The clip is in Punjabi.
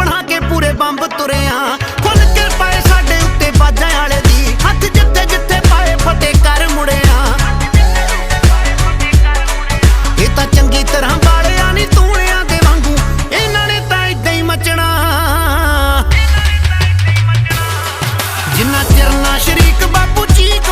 ਬਣਾ ਕੇ ਪੂਰੇ ਬੰਬ ਤੁਰਿਆ। ਖੁੱਲ ਕੇ ਪਾਏ ਸਾਡੇ ਉੱਤੇ ਬਾਜਾਂ ਵਾਲੇ ਦੀ। ਹੱਥ ਜਿੱਥੇ ਜਿੱਥੇ ਪਾਏ ਫਟੇ ਕਰ ਮੁੜਿਆ। ਇਹ ਤਾਂ ਚੰਗੀ ਤਰ੍ਹਾਂ ਬਾਲਿਆ ਨਹੀਂ ਤੂੜਿਆਂ ਦੇ ਵਾਂਗੂ। ਇਹਨਾਂ ਨੇ ਤਾਂ ਇਦਾਂ ਹੀ ਮੱਚਣਾ। ਜਿੰਨਾ ਚਿਰ ਨਾ ਸ਼ਰੀਕ ਬਾਪੂ ਚੀਕ